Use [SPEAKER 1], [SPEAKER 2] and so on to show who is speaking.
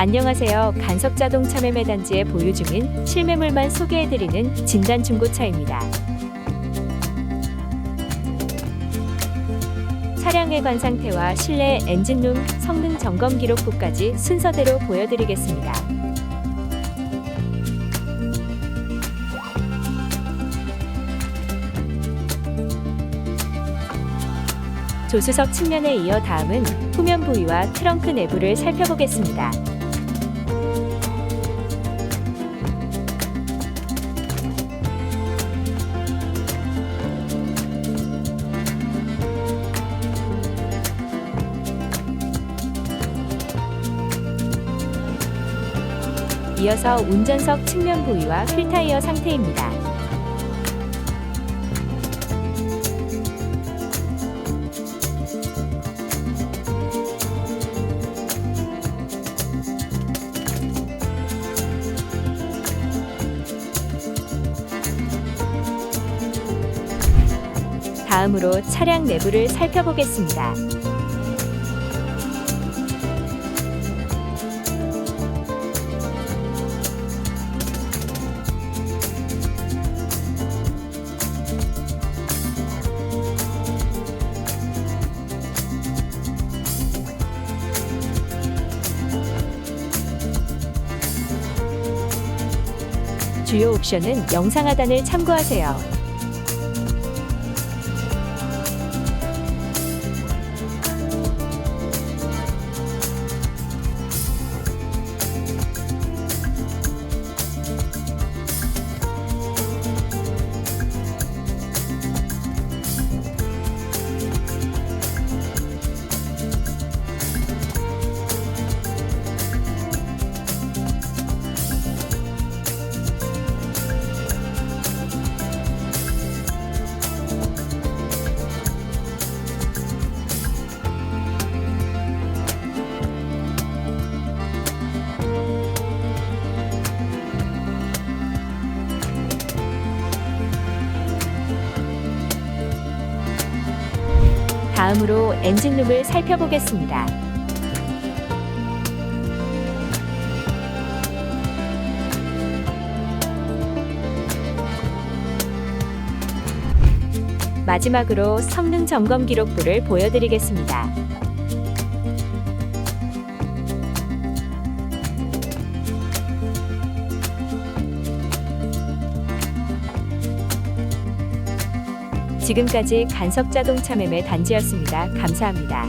[SPEAKER 1] 안녕하세요. 간섭자동차 매매단지에 보유 중인 실매물만 소개해드리는 진단중고차입니다. 차량의 관 상태와 실내 엔진룸 성능 점검 기록부까지 순서대로 보여드리겠습니다. 조수석 측면에 이어 다음은 후면 부위와 트렁크 내부를 살펴보겠습니다. 이어서 운전석 측면 부위와 휠타이어 상태입니다. 다음으로 차량 내부를 살펴보겠습니다. 주요 옵션은 영상 하단을 참고하세요. 다음으로 엔진룸을 살펴보겠습니다. 마지막으로 성능 점검 기록부를 보여드리겠습니다. 지금까지 간섭자동차 매매 단지였습니다. 감사합니다.